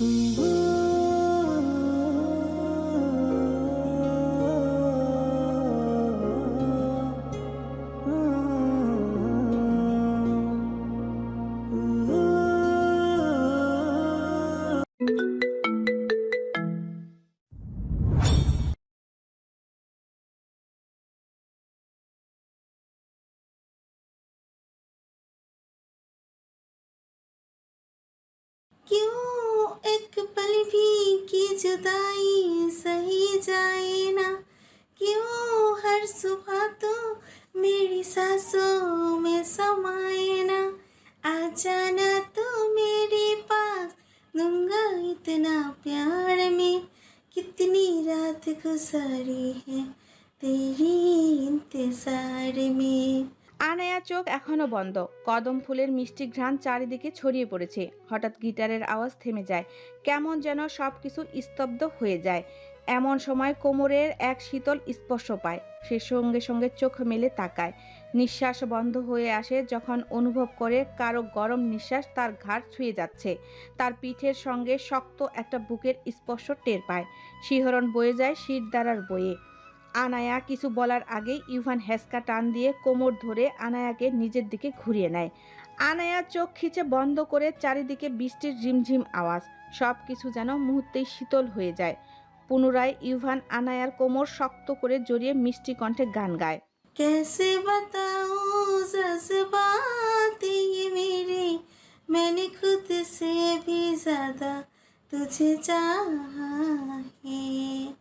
क्यों जुदाई सही जाए ना। क्यों हर सुबह तो मेरी सांसों में समाए ना। आ जाना तो मेरे पास दूँगा इतना प्यार में। कितनी रात गुजारी है तेरी इंतज़ार में। আনায়া চোখ এখনও বন্ধ। কদম ফুলের মিষ্টি ঘ্রাণ চারিদিকে ছড়িয়ে পড়েছে। হঠাৎ গিটারের আওয়াজ থেমে যায়। কেমন যেন সব কিছু স্তব্ধ হয়ে যায়। এমন সময় কোমরের এক শীতল স্পর্শ পায়। সে সঙ্গে সঙ্গে চোখ মেলে তাকায়। নিঃশ্বাস বন্ধ হয়ে আসে যখন অনুভব করে কারও গরম নিঃশ্বাস তার ঘাড় ছুঁয়ে যাচ্ছে। তার পিঠের সঙ্গে শক্ত একটা বুকের স্পর্শ টের পায়। শিহরণ বয়ে যায় শির দ্বারার বয়ে। আনায়া কিছু বলার আগেই ইভান হেসকা টান দিয়ে কোমর ধরে আনায়াকে নিজের দিকে ঘুরিয়ে নেয় আনায়া চোখ খিচে বন্ধ করে চারিদিকে বৃষ্টির ঝিমঝিম আওয়াজ সব কিছু যেন মুহূর্তেই শীতল হয়ে যায় পুনরায় ইভান আনায়ার কোমর শক্ত করে জড়িয়ে মিষ্টি কণ্ঠে গান গায় कैसे बताऊं जज्बात ये मेरे मैंने खुद से भी ज्यादा तुझे चाहा है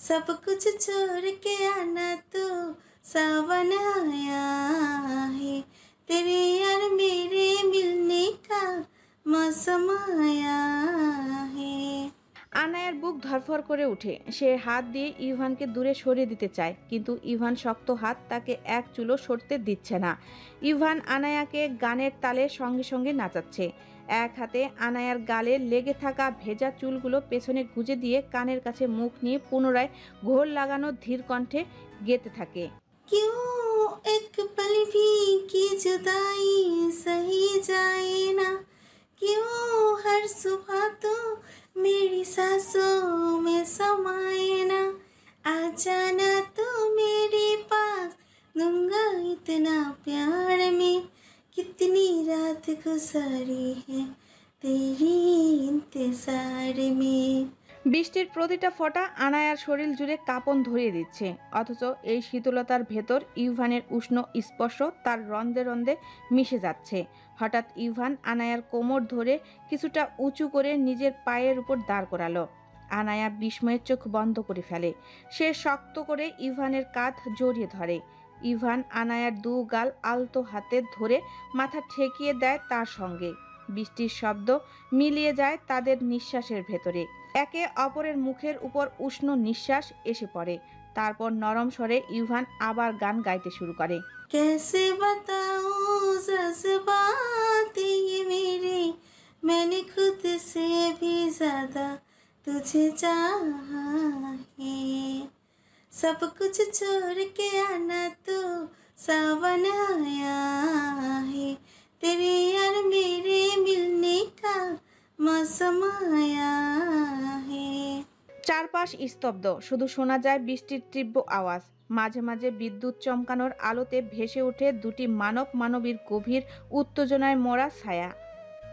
सब कुछ छोड़ के आना तो सावन आया है तेरे और मेरे मिलने का मौसम आया है আনায়ার বুক ধরফর করে ওঠে সে হাত দিয়ে ইভানকে দূরে সরিয়ে দিতে চায় কিন্তু ইভান শক্ত হাত তাকে এক চুলো সরতে দিচ্ছে না ইভান আনায়াকে গানের তালে সঙ্গে সঙ্গে নাচাচ্ছে এক হাতে আনায়ার গালে লেগে থাকা ভেজা চুলগুলো পেছনে গুজে দিয়ে কানের কাছে মুখ নিয়ে পুনরায় ঘোর লাগানো ধীর কণ্ঠে গেতে থাকে क्यों एक पल भी की जुदाई सही जाए ना क्यों हर सुबह तो मेरी सांसों में समाए ना गुजारी है तेरी इंतजार में বৃষ্টির প্রতিটা ফোঁটা আনায়ার শরীর জুড়ে কাঁপন ধরিয়ে দিচ্ছে অথচ এই শীতলতার ভেতর ইভানের উষ্ণ স্পর্শ তার রন্ধে রন্ধে মিশে যাচ্ছে হঠাৎ ইভান আনায়ার কোমর ধরে কিছুটা উঁচু করে নিজের পায়ের উপর দাঁড় করালো আনায়া বিস্ময়ের চোখ বন্ধ করে ফেলে সে শক্ত করে ইভানের কাঁধ জড়িয়ে ধরে ইভান আনায়ার দু গাল আলতো হাতে ধরে মাথা ঠেকিয়ে দেয় তার সঙ্গে বৃষ্টির শব্দ মিলিয়ে যায় তাদের নিঃশ্বাসের ভেতরে একে অপরের মুখের উপর উষ্ণ নিঃশ্বাস এসে পড়ে তারপর নরম স্বরে ইভান আবার গান গাইতে শুরু করে कैसे बताऊं जज्बात ये मेरे मैंने खुद से भी ज्यादा तुझे चाहा है सब कुछ छोड़ के आना तो सावन आया है तेरे और मेरे मिलने का मौसम आया है চারপাশ স্তব্ধ শুধু শোনা যায় বৃষ্টির তীব্র আওয়াজ মাঝে মাঝে বিদ্যুৎ চমকানোর আলোতে ভেসে ওঠে দুটি মানব মানবীর গভীর উত্তেজনায় মরা ছায়া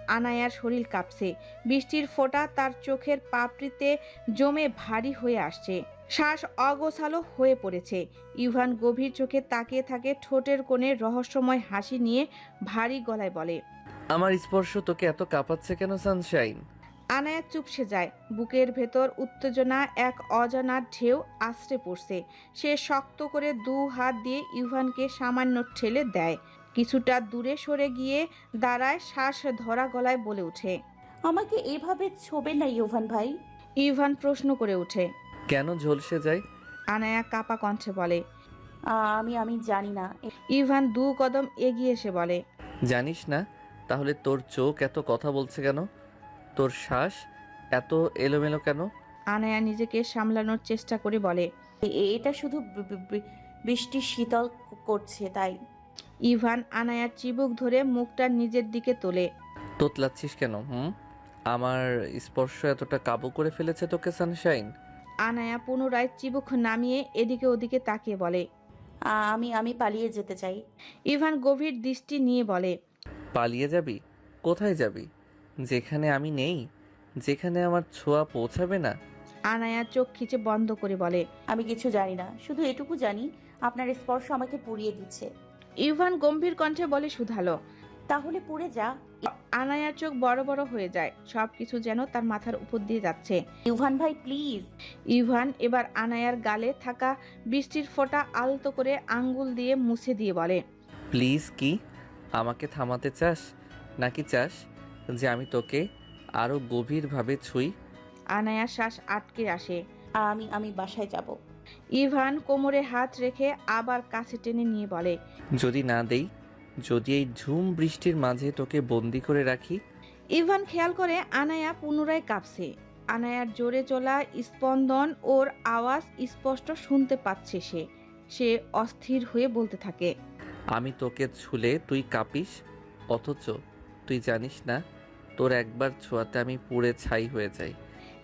আনায়ার শরীর কাঁপছে বৃষ্টির ফোঁটা তার চোখের পাপড়িতে জমে ভারী হয়ে আসছে শ্বাস অগোছালো হয়ে পড়েছে। ইভান গভীর চোখে তাকিয়ে থাকে ঠোঁটের কোণে রহস্যময় হাসি নিয়ে ভারী গলায় বলে আমার স্পর্শ তোকে এত কাঁপাচ্ছে কেন সানশাইন? আনায়া চুপসে যায়। বুকের ভেতর উত্তেজনা এক অজানা ঢেউ আশ্রে পড়ছে। সে শক্ত করে দু হাত দিয়ে ইভানকে সামান্য ঠেলে দেয়। কিছুটা দূরে সরে গিয়ে দাঁড়ায় শ্বাস ধরা গলায় বলে ওঠে আমাকে এভাবে ছোবেন না ইউভান ভাই। ইভান প্রশ্ন করে ওঠে কেন ঝলসে যায়? আনায়া কাপা কণ্ঠে বলে আ- আমি আমি জানি না। এ- ইভান দু কদম এগিয়ে এসে বলে জানিস না? তাহলে তোর চোখ এত কথা বলছে কেন? তোর শ্বাস এত এলোমেলো কেন? আনায়া নিজেকে সামলানোর চেষ্টা করে বলে এ- এটা শুধু বি- বি- বি- বৃষ্টি শীতল ক- করছে তাই। ইভান আনায়ার চিবুক ধরে মুখটা নিজের দিকে তোলে। তোতলাচ্ছিস কেন হুম? আমার স্পর্শ এতটা কাবু করে ফেলেছে তোকে সানশাইন। আনায়া পুনরায় চিবুক নামিয়ে এদিকে ওদিকে তাকিয়ে বলে আমি আমি পালিয়ে যেতে চাই। ইভান গভীর দৃষ্টি নিয়ে বলে পালিয়ে যাবি? কোথায় যাবি? যেখানে আমি নেই যেখানে আমার ছোঁয়া পৌঁছাবে না। আনায়া চোখ খিচে বন্ধ করে বলে আমি কিছু জানি না শুধু এটুকু জানি আপনার স্পর্শ আমাকে পুড়িয়ে দিচ্ছে। ইভান গম্ভীর কণ্ঠে বলে শুধালো তাহলে পুড়ে যা আনায়ার চোখ বড় বড় হয়ে যায়। সবকিছু যেন তার মাথার উপর দিয়ে যাচ্ছে। ইউভান ভাই প্লিজ। ইভান এবার আনায়ার গালে থাকা বৃষ্টির ফোঁটা আলতো করে আঙ্গুল দিয়ে মুছে দিয়ে বলে প্লিজ কি আমাকে থামাতে চাস? নাকি চাস যে আমি তোকে আরও গভীরভাবে ছুঁই? আনায়ার শ্বাস আটকে আসে। আমি আমি বাসায় যাব। ইভান কোমরে হাত রেখে আবার কাছে টেনে নিয়ে বলে যদি না দেই যদি এই ঝুম বৃষ্টির মাঝে তোকে বন্দি করে রাখি? ইভান খেয়াল করে আনায়া পুনরায় কাঁপছে। আনায়ার জোরে চলা স্পন্দন ওর আওয়াজ স্পষ্ট শুনতে পাচ্ছে সে। সে অস্থির হয়ে বলতে থাকে আমি তোকে ছুলে তুই কাঁপিস? অথচ তুই জানিস না তোর একবার ছোঁয়াতে আমি পুড়ে ছাই হয়ে যাই।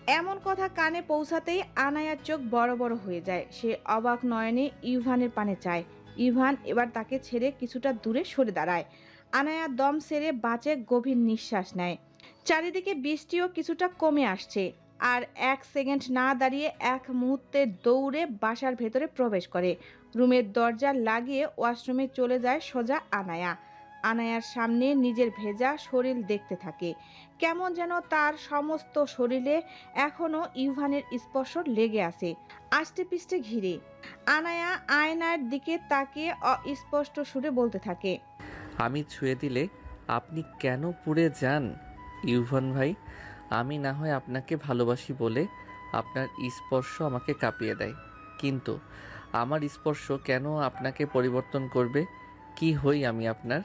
এমন কথা কানে পৌঁছাতেই আনায়ার চোখ বড় বড় হয়ে যায়। সে অবাক নয়নে ইভানের পানে চায়। ইভান এবার তাকে ছেড়ে কিছুটা দূরে সরে দাঁড়ায়। আনায়া দম সেরে বাঁচে গভীর নিঃশ্বাস নেয়। চারিদিকে বৃষ্টিও কিছুটা কমে আসছে আর এক সেকেন্ড না দাঁড়িয়ে এক মুহূর্তে দৌড়ে বাসার ভেতরে প্রবেশ করে। রুমের দরজা লাগিয়ে ওয়াশরুমে চলে যায় সোজা আনায়া। আনায়ার সামনে নিজের ভেজা শরীর দেখতে থাকে। কেমন যেন তার সমস্ত শরীরে এখনও ইউভানের স্পর্শ লেগে আছে। আষ্টে পিষ্টে ঘিরে। আনায়া আয়নার দিকে তাকিয়ে অস্পষ্ট সুরে বলতে থাকে, আমি ছুঁয়ে দিলে আপনি কেন পুড়ে যান ইউভান ভাই? আমি না হয় আপনাকে ভালোবাসি বলে আপনার স্পর্শ আমাকে কাঁপিয়ে দেয়। কিন্তু আমার স্পর্শ কেন আপনাকে পরিবর্তন করবে? কি হই আমি আপনার?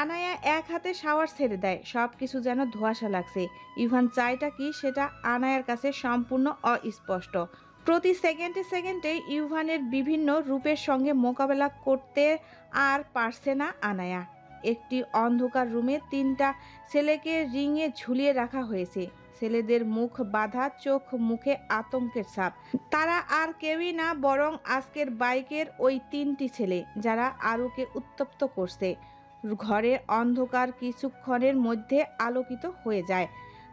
আনায়া এক হাতে শাওয়ার ছেড়ে দেয় সব কিছু যেন ধোঁয়াশা লাগছে। ইভান চাইটা কি সেটা আনায়ার কাছে সম্পূর্ণ অস্পষ্ট। প্রতি সেকেন্ডে সেকেন্ডে ইউভানের বিভিন্ন রূপের সঙ্গে মোকাবেলা করতে আর পারছে না আনায়া। একটি অন্ধকার রুমে তিনটা ছেলেকে রিংয়ে ঝুলিয়ে রাখা হয়েছে। ছেলেদের মুখ বাঁধা, চোখ মুখে আতঙ্কের ছাপ। তারা আর কেউই না, বরং আজকের বাইকের ওই তিনটি ছেলে, যারা আরুকে উত্তপ্ত করছে। ঘরের অন্ধকার কিছুক্ষণের মধ্যে আলোকিত হয়ে যায়।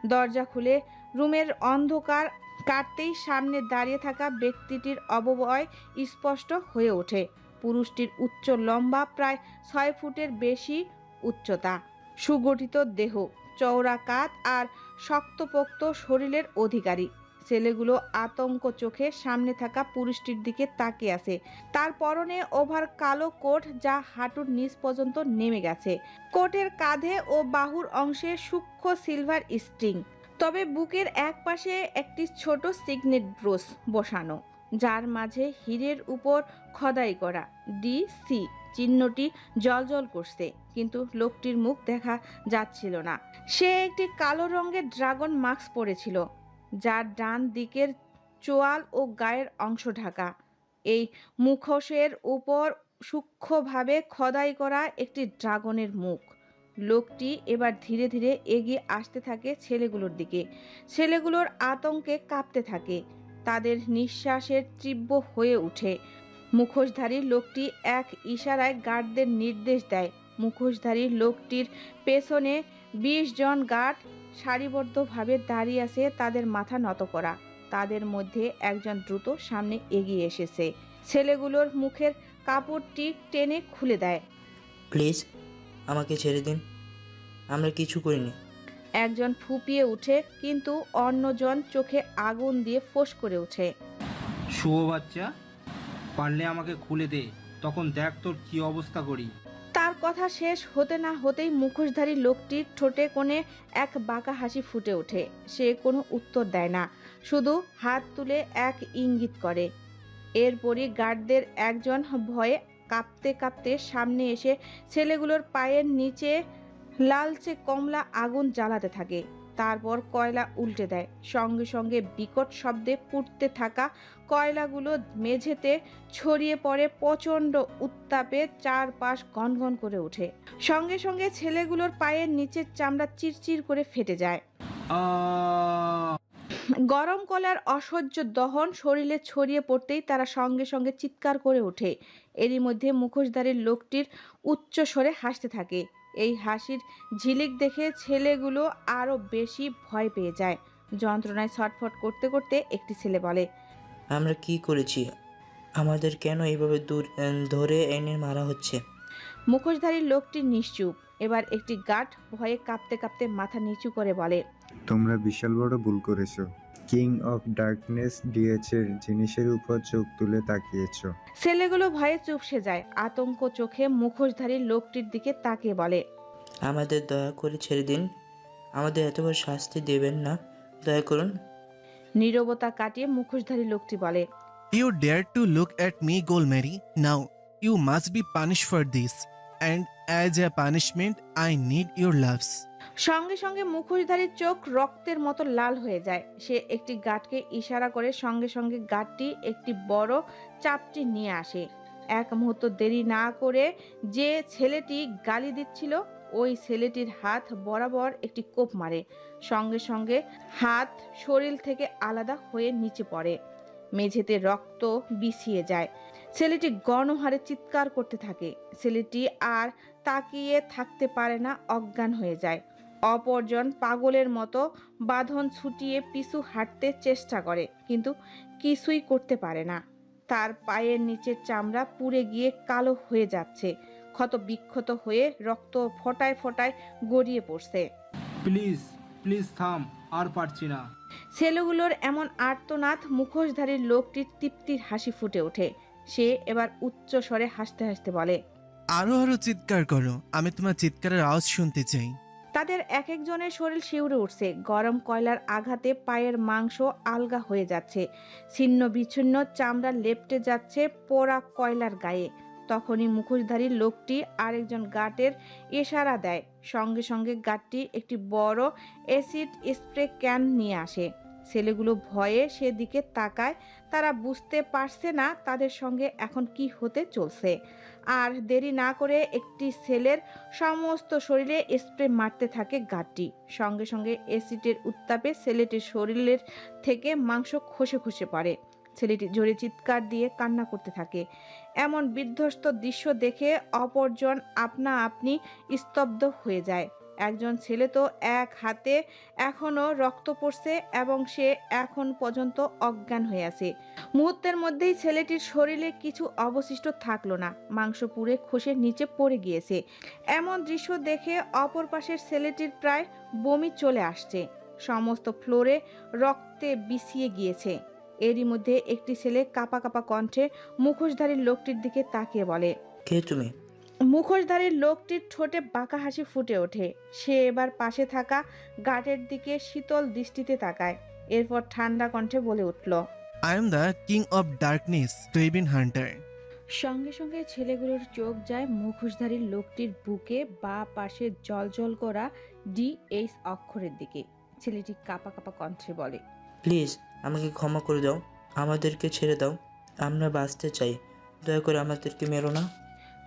দরজা খুলে রুমের অন্ধকার কাটতেই সামনে দাঁড়িয়ে থাকা ব্যক্তিটির অববয় স্পষ্ট হয়ে ওঠে। পুরুষটির উচ্চ লম্বা, প্রায় ছয় ফুটের বেশি উচ্চতা। সুগঠিত দেহ, চওড়া কাত আর শক্তপোক্ত শরীরের অধিকারী। ছেলেগুলো আতঙ্ক চোখে সামনে থাকা পুরুষটির দিকে তাকিয়ে আছে। তার পরনে ওভার কালো কোট যা হাঁটুর নিচ পর্যন্ত নেমে গেছে। কোটের কাঁধে ও বাহুর অংশে সূক্ষ্ম সিলভার স্ট্রিং। তবে বুকের এক পাশে একটি ছোট সিগনেট ব্রোস বসানো, যার মাঝে হীরের উপর খোদাই করা ডি সি চিহ্নটি জলজল করছে, কিন্তু লোকটির মুখ দেখা যাচ্ছিল না। সে একটি কালো রঙের ড্রাগন মাস্ক পরেছিল। যার ডান দিকের চোয়াল ও গায়ের অংশ ঢাকা। এই মুখোশের উপর সূক্ষ্মভাবে খোদাই করা একটি ড্রাগনের মুখ। লোকটি এবার ধীরে ধীরে এগিয়ে আসতে থাকে ছেলেগুলোর দিকে। ছেলেগুলোর আতঙ্কে কাঁপতে থাকে। তাদের নিঃশ্বাসের তীব্র হয়ে ওঠে। মুখোশধারী লোকটি এক ইশারায় গার্ডদের নির্দেশ দেয়। মুখোশধারী লোকটির পেছনে বিশ জন গার্ড সারিবদ্ধভাবে দাঁড়িয়ে আছে তাদের মাথা নত করা। তাদের মধ্যে একজন দ্রুত সামনে এগিয়ে এসেছে। ছেলেগুলোর মুখের কাপড়টি টেনে খুলে দেয়। প্লিজ আমাকে ছেড়ে দিন। আমরা কিছু করিনি। একজন ফুপিয়ে উঠে কিন্তু অন্যজন চোখে আগুন দিয়ে ফোঁস করে ওঠে। শুভ বাচ্চা পারলে আমাকে খুলে দে। তখন দেখ তোর কি অবস্থা করি। কথা শেষ হতে না হতেই মুখোশধারী লোকটির ঠোঁটে কোণে এক বাঁকা হাসি ফুটে ওঠে। সে কোনো উত্তর দেয় না, শুধু হাত তুলে এক ইঙ্গিত করে। এরপরই গার্ডদের একজন ভয়ে কাঁপতে কাঁপতে সামনে এসে ছেলেগুলোর পায়ের নিচে লালচে কমলা আগুন জ্বালাতে থাকে। তারপর কয়লা উল্টে দেয়। সঙ্গে সঙ্গে বিকট শব্দে পুড়তে থাকা কয়লাগুলো মেঝেতে ছড়িয়ে পড়ে প্রচণ্ড উত্তাপে চারপাশ গনগন করে ওঠে। সঙ্গে সঙ্গে ছেলেগুলোর পায়ের নিচের চামড়া চিরচির করে ফেটে যায়। গরম কলার অসহ্য দহন শরীরে ছড়িয়ে পড়তেই তারা সঙ্গে সঙ্গে চিৎকার করে ওঠে। এরই মধ্যে মুখোশধারীর লোকটির উচ্চ স্বরে হাসতে থাকে। এই হাসির ঝিলিক দেখে ছেলেগুলো আরও বেশি ভয় পেয়ে যায়। যন্ত্রণায় ছটফট করতে করতে একটি ছেলে বলে আমরা কি করেছি? আমাদের কেন এইভাবে দূর ধরে এনে মারা হচ্ছে? মুখোশধারী লোকটি নিশ্চুপ। এবার একটি গার্ড ভয়ে কাঁপতে কাঁপতে মাথা নিচু করে বলে তোমরা বিশাল বড় ভুল করেছ। কিং অফ ডার্কনেস ডিএচের জিনিসের উপর চোখ তুলে তাকিয়েছ ছেলেগুলো ভয়ে চুপসে যায় আতঙ্ক চোখে মুখোশধারী লোকটির দিকে তাকিয়ে বলে আমাদের দয়া করে ছেড়ে দিন আমাদের এত বড় শাস্তি দেবেন না দয়া করুন নীরবতা কাটিয়ে মুখোশধারী লোকটি বলে You dare to look at me, Golmary. Now, you must be punished for this. And as a punishment, I need your loves. সঙ্গে সঙ্গে মুখোশধারীর চোখ রক্তের মতো লাল হয়ে যায়। সে একটি গাঠকে ইশারা করে সঙ্গে সঙ্গে গাঠটি একটি বড় চাপটি নিয়ে আসে। এক মুহূর্ত দেরি না করে যে ছেলেটি গালি দিচ্ছিল, ওই ছেলেটির হাত বরাবর একটি কোপ মারে। সঙ্গে সঙ্গে হাত শরীর থেকে আলাদা হয়ে নিচে পড়ে। মেঝেতে রক্ত বিছিয়ে যায়। ছেলেটি গণহারে চিৎকার করতে থাকে। ছেলেটি আর তাকিয়ে থাকতে পারে না, অজ্ঞান হয়ে যায়। অপরজন পাগলের মতো বাঁধন ছুটিয়ে পিছু হাঁটতে চেষ্টা করে কিন্তু কিছুই করতে পারে না। তার পায়ের নিচের চামড়া পুড়ে গিয়ে কালো হয়ে যাচ্ছে ক্ষত বিক্ষত হয়ে রক্ত ফোটায় ফোটায় গড়িয়ে পড়ছে। প্লিজ প্লিজ থাম আর পারছি না। ছেলেগুলোর এমন আর্তনাদ মুখোশধারী লোকটির তৃপ্তির হাসি ফুটে ওঠে। সে এবার উচ্চ স্বরে হাসতে হাসতে বলে আরও আরও চিৎকার করো আমি তোমার চিৎকারের আওয়াজ শুনতে চাই। তাদের এক একজনের শরীর শিউরে উঠছে। গরম কয়লার আঘাতে পায়ের মাংস আলগা হয়ে যাচ্ছে। ছিন্ন বিচ্ছিন্ন চামড়া লেপটে যাচ্ছে পোড়া কয়লার গায়ে। তখনই মুখোশধারী লোকটি আরেকজন গাটের ইশারা দেয়। সঙ্গে সঙ্গে গাটটি একটি বড় অ্যাসিড স্প্রে ক্যান নিয়ে আসে। ছেলেগুলো ভয়ে সেদিকে তাকায়। তারা বুঝতে পারছে না তাদের সঙ্গে এখন কি হতে চলছে। আর দেরি না করে একটি সেলের সমস্ত শরীরে স্প্রে মারতে থাকে গাটি সঙ্গে সঙ্গে অ্যাসিডের উত্তাপে ছেলেটির শরীরের থেকে মাংস খসে খসে পড়ে। ছেলেটি জোরে চিৎকার দিয়ে কান্না করতে থাকে। এমন বিধ্বস্ত দৃশ্য দেখে অপরজন আপনা আপনি স্তব্ধ হয়ে যায়। একজন ছেলে তো এক হাতে এখনও রক্ত পড়ছে এবং সে এখন পর্যন্ত অজ্ঞান হয়ে আছে। মুহূর্তের মধ্যেই ছেলেটির শরীরে কিছু অবশিষ্ট থাকল না। মাংস পুড়ে খসে নিচে পড়ে গিয়েছে। এমন দৃশ্য দেখে অপর পাশের ছেলেটির প্রায় বমি চলে আসছে। সমস্ত ফ্লোরে রক্তে বিছিয়ে গিয়েছে। এরই মধ্যে একটি ছেলে কাপা কাপা কণ্ঠে মুখোশধারী লোকটির দিকে তাকিয়ে বলে, কে তুমি? মুখোশধারী লোকটির ঠোঁটে বাঁকা হাসি ফুটে ওঠে। সে এবার পাশে থাকা গার্ডের দিকে শীতল দৃষ্টিতে তাকায়। এরপর ঠান্ডা কণ্ঠে বলে উঠল I am the king of darkness টুইবিন hunter সঙ্গে সঙ্গে ছেলেগুলোর চোখ যায় মুখোশধারী লোকটির বুকে বা পাশে জল জল করা ডি এইচ অক্ষরের দিকে। ছেলেটি কাপা কাপা কণ্ঠে বলে প্লিজ আমাকে ক্ষমা করে দাও। আমাদেরকে ছেড়ে দাও। আমরা বাঁচতে চাই। দয়া করে আমাদেরকে মেরো না।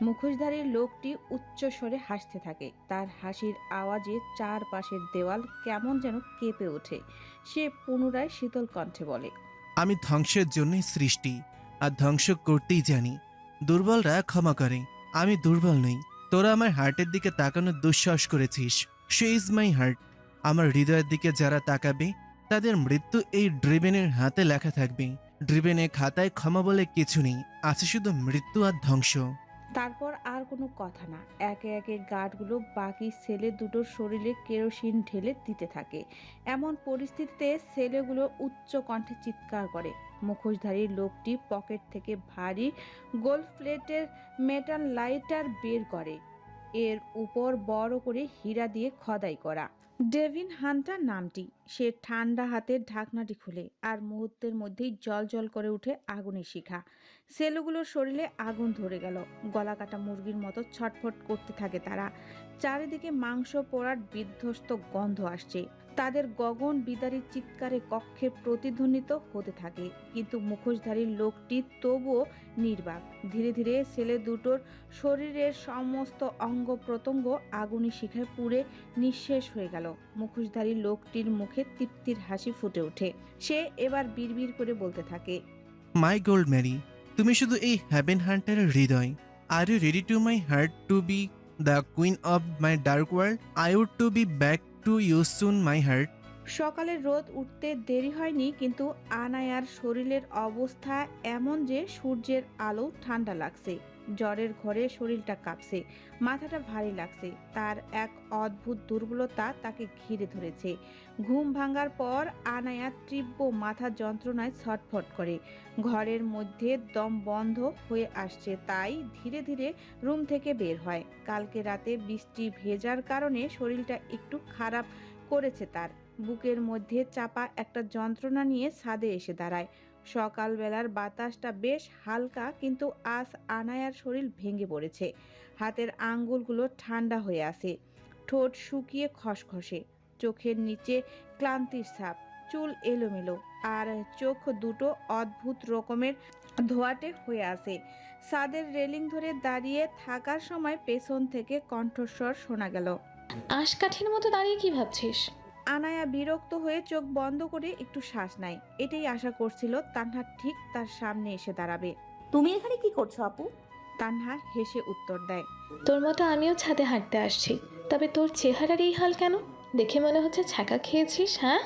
মুখোশধারী লোকটি উচ্চস্বরে হাসতে থাকে। তার হাসির আওয়াজে চারপাশের দেওয়াল কেমন যেন কেঁপে ওঠে। সে পুনরায় শীতল কণ্ঠে বলে, আমি ধ্বংসের জন্যই সৃষ্টি, আর ধ্বংস করতেই জানি। দুর্বলরা ক্ষমা করে, আমি দুর্বল নই। তোরা আমার হার্টের দিকে তাকানোর দুঃসাহস করেছিস। সে ইজ মাই হার্ট আমার হৃদয়ের দিকে যারা তাকাবে, তাদের মৃত্যু এই ড্রিবেনের হাতে লেখা থাকবে। ড্রিবেনের খাতায় ক্ষমা বলে কিছু নেই, আছে শুধু মৃত্যু আর ধ্বংস। তারপর আর কোনো কথা না। একে একে গার্ডগুলো বাকি ছেলে দুটোর শরীরে কেরোসিন ঢেলে দিতে থাকে। এমন পরিস্থিতিতে ছেলেগুলো উচ্চ কণ্ঠে চিৎকার করে। মুখোশধারী লোকটি পকেট থেকে ভারী গোল্ড প্লেটের মেটাল লাইটার বের করে। এর উপর বড় করে হীরা দিয়ে খোদাই করা। ডেভিন হান্টার নামটি। সে ঠান্ডা হাতের ঢাকনাটি খুলে আর মুহূর্তের মধ্যেই জল জল করে উঠে আগুনের শিখা। সেলুগুলোর শরীরে আগুন ধরে গেল। গলা কাটা মুরগির মতো ছটফট করতে থাকে তারা। চারিদিকে মাংস পোড়ার বিধ্বস্ত গন্ধ আসছে। তাদের গগন বিদারী চিৎকারে কক্ষে প্রতিধ্বনিত হতে থাকে। কিন্তু মুখোশধারী লোকটি তবুও নির্বাক। ধীরে ধীরে ছেলে দুটোর শরীরের সমস্ত অঙ্গ প্রত্যঙ্গ আগুনি শিখায় পুড়ে নিঃশেষ হয়ে গেল। মুখোশধারী লোকটির মুখে তৃপ্তির হাসি ফুটে ওঠে। সে এবার বিড়বিড় করে বলতে থাকে মাই গোল্ড ম্যারি তুমি শুধু এই হ্যাভেন হান্টারের হৃদয়। Are you ready to my heart to be the queen of my dark world I would to be back to you soon my heart সকালের রোদ উঠতে দেরি হয়নি, কিন্তু আনায়ার শরীরের অবস্থা এমন যে সূর্যের আলো ঠান্ডা লাগছে। জ্বরের ঘরে শরীরটা কাঁপছে, মাথাটা ভারী লাগছে। তার এক অদ্ভুত দুর্বলতা তাকে ঘিরে ধরেছে। ঘুম ভাঙার পর আনায়া তীব্র মাথা যন্ত্রণায় ছটফট করে। ঘরের মধ্যে দম বন্ধ হয়ে আসছে, তাই ধীরে ধীরে রুম থেকে বের হয়। কালকে রাতে বৃষ্টি ভেজার কারণে শরীরটা একটু খারাপ করেছে তার। বুকের মধ্যে চাপা একটা যন্ত্রণা নিয়ে ছাদে এসে দাঁড়ায়। সকালবেলার বাতাসটা বেশ হালকা, কিন্তু আজ আনায়ার শরীর ভেঙে পড়েছে। হাতের আঙ্গুলগুলো ঠান্ডা হয়ে আসে ঠোঁট শুকিয়ে খসখসে। চোখের নিচে ক্লান্তির ছাপ। চুল এলোমেলো। আর চোখ দুটো অদ্ভুত রকমের ধোয়াটে হয়ে আসে ছাদের রেলিং ধরে দাঁড়িয়ে থাকার সময় পেছন থেকে কণ্ঠস্বর শোনা গেল। আশকাঠির মতো দাঁড়িয়ে কি ভাবছিস? আনায়া বিরক্ত হয়ে চোখ বন্ধ করে একটু শ্বাস নেয়। এটাই আশা করছিল তানহা ঠিক তার সামনে এসে দাঁড়াবে। তুমি এখানে কি করছ আপু? তানহা হেসে উত্তর দেয়। তোর মতো আমিও ছাদে হাঁটতে আসছি। তবে তোর চেহারার এই হাল কেন? দেখে মনে হচ্ছে ছাকা খেয়েছিস হ্যাঁ?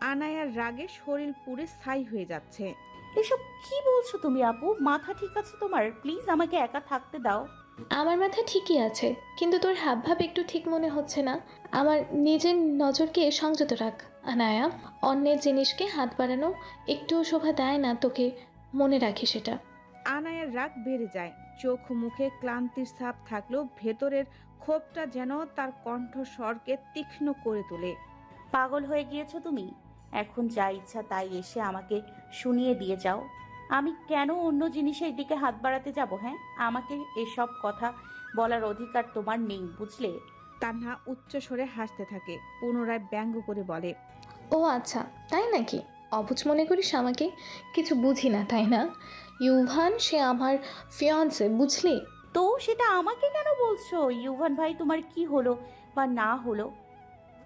আনায়ার রাগে শরীর পুরে ছাই হয়ে যাচ্ছে। এসব কি বলছো তুমি আপু? মাথা ঠিক আছে তোমার? প্লিজ আমাকে একা থাকতে দাও। আমার মাথা ঠিকই আছে কিন্তু তোর হাবভাব একটু ঠিক মনে হচ্ছে না। আমার নিজের নজরকে সংযত রাখ। আনায়া অন্যের জিনিসকে হাত বাড়ানো একটুও শোভা দেয় না তোকে মনে রাখি সেটা আনায়ার রাগ বেড়ে যায়। চোখ মুখে ক্লান্তির ছাপ থাকলেও ভেতরের ক্ষোভটা যেন তার কণ্ঠস্বরকে তীক্ষ্ণ করে তোলে। পাগল হয়ে গিয়েছো তুমি? এখন যা ইচ্ছা তাই এসে আমাকে শুনিয়ে দিয়ে যাও। আমি কেন অন্য জিনিসের দিকে হাত বাড়াতে যাব হ্যাঁ? আমাকে এসব কথা বলার অধিকার তোমার নেই বুঝলে? তানহা উচ্চ স্বরে হাসতে থাকে পুনরায় ব্যঙ্গ করে বলে ও আচ্ছা তাই নাকি? অবুঝ মনে করিস আমাকে? কিছু বুঝি না তাই না? ইউভান সে আমার ফিয়ন্সে বুঝলি? তো সেটা আমাকে কেন বলছো? ইউভান ভাই তোমার কি হলো বা না হলো?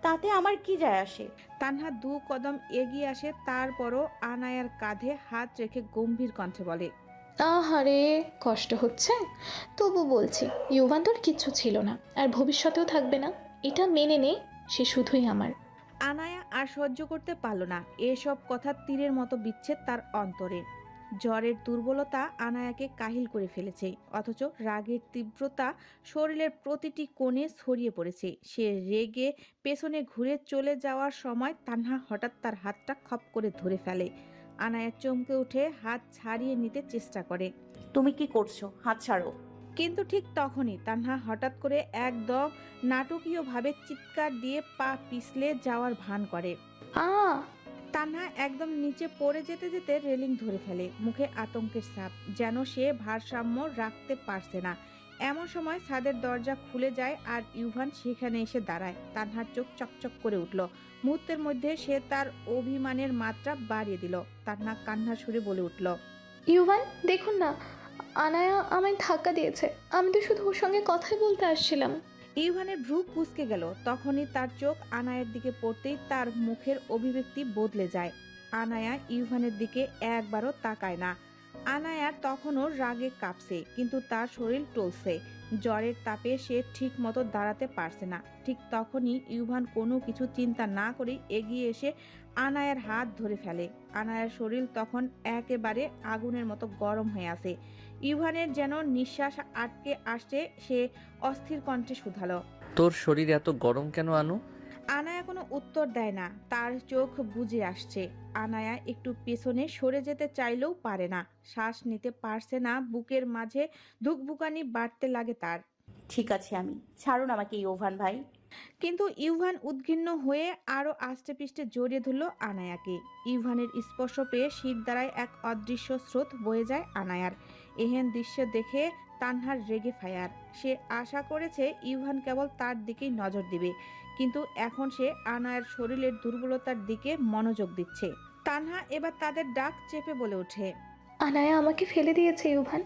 তাতে আমার কি যায় আসে? তানহা দু কদম এগিয়ে আসে তারপরও আনায়ার কাঁধে হাত রেখে গম্ভীর কণ্ঠে বলে আহারে কষ্ট হচ্ছে? তবু বলছি ইউভান তোর কিচ্ছু ছিল না আর ভবিষ্যতেও থাকবে না। এটা মেনে নে সে শুধুই আমার। আনায়া আর সহ্য করতে পারল না। এসব কথা তীরের মতো বিচ্ছেদ তার অন্তরে। জ্বরের দুর্বলতা আনায়াকে কাহিল করে ফেলেছে অথচ রাগের তীব্রতা শরীরের প্রতিটি কোণে ছড়িয়ে পড়েছে। সে রেগে পেছনে ঘুরে চলে যাওয়ার সময় তানহা হঠাৎ তার হাতটা খপ করে ধরে ফেলে। আনায়া চমকে উঠে হাত ছাড়িয়ে নিতে চেষ্টা করে। তুমি কি করছ? হাত ছাড়ো। কিন্তু ঠিক তখনই তানহা হঠাৎ করে একদম নাটকীয়ভাবে চিৎকার দিয়ে পা পিছলে যাওয়ার ভান করে। আ তানহা একদম নিচে পড়ে যেতে যেতে রেলিং ধরে ফেলে। মুখে আতঙ্কের ছাপ, যেন সে ভারসাম্য রাখতে পারছে না। এমন সময় ছাদের দরজা খুলে যায় আর ইউভান সেখানে এসে দাঁড়ায়। তানহার চোখ চকচক করে উঠল। মুহূর্তের মধ্যে সে তার অভিমানের মাত্রা বাড়িয়ে দিল। তান্না কান্নার সুরে বলে উঠল, ইউভান, দেখুন না, আনায়া আমায় ধাক্কা দিয়েছে। আমি তো শুধু ওর সঙ্গে কথাই বলতে আসছিলাম। ইউভানের ভ্রু কুচকে গেল, তখনই তার চোখ আনায়ের দিকে পড়তেই তার মুখের অভিব্যক্তি বদলে যায়। আনায়া ইউভানের দিকে একবারও তাকায় না। আনায়ার তখনও রাগে কাঁপছে, কিন্তু তার শরীর টলছে। জ্বরের তাপে সে ঠিক মতো দাঁড়াতে পারছে না। ঠিক তখনই ইউভান কোনো কিছু চিন্তা না করে এগিয়ে এসে আনায়ার হাত ধরে ফেলে। আনায়ার শরীর তখন একেবারে আগুনের মতো গরম হয়ে আছে। ইউভানের যেন নিঃশ্বাস আটকে আসছে সে অস্থির কণ্ঠে শুধালো। তোর শরীর এত গরম কেন আনু? আনায়া কোনো উত্তর দেয় না তার চোখ বুজে আসছে। আনায়া একটু পেছনে সরে যেতে চাইলেও পারে না শ্বাস নিতে পারছে না বুকের মাঝে ধুকভুকানি বাড়তে লাগে তার। ঠিক আছে আমি ছাড়ুন আমাকে ইউভান ভাই। কিন্তু ইউভান উদ্ঘিন্ন হয়ে আরও আষ্টে পিষ্টে জড়িয়ে ধরল আনায়াকে। ইউভানের স্পর্শ পেয়ে শীত দ্বারায় এক অদৃশ্য স্রোত বয়ে যায় আনায়ার। এহেন দৃশ্য দেখে তানহার রেগে ফায়ার। সে আশা করেছে ইউভান কেবল তার দিকেই নজর দিবে, কিন্তু এখন সে আনায়ের শরীরের দুর্বলতার দিকে মনোযোগ দিচ্ছে। তানহা এবার তাদের ডাক চেপে বলে ওঠে, আনায়া আমাকে ফেলে দিয়েছে ইউভান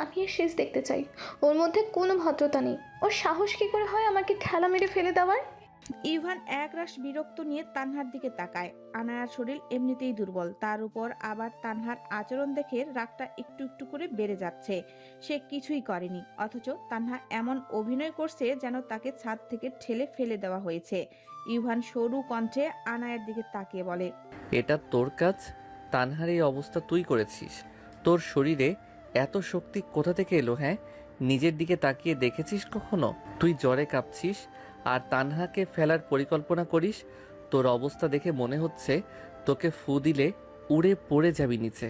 আমি এর শেষ দেখতে চাই। ওর মধ্যে কোনো ভদ্রতা নেই। ওর সাহস কী করে হয় আমাকে ঠেলা মেরে ফেলে দেওয়ার? ইভান একরাশ বিরক্ত নিয়ে তানহার দিকে তাকায়। আনায়ার শরীর এমনিতেই দুর্বল। তার উপর আবার তানহার আচরণ দেখে রাগটা একটু একটু করে বেড়ে যাচ্ছে। সে কিছুই করেনি, অথচ তানহা এমন অভিনয় করছে যেন তাকে ছাদ থেকে ঠেলে ফেলে দেওয়া হয়েছে। ইভান সরু কণ্ঠে আনায়ার দিকে তাকিয়ে বলে, এটা তোর কাজ? তানহার এই অবস্থা তুই করেছিস। তোর শরীরে এত শক্তি কোথা থেকে এলো হ্যাঁ? নিজের দিকে তাকিয়ে দেখেছিস কখনো? তুই জ্বরে কাঁপছিস আর তানহাকে ফেলার পরিকল্পনা করিস, তোর অবস্থা দেখে মনে হচ্ছে তোকে ফু দিলে উড়ে পড়ে যাবি নিচে।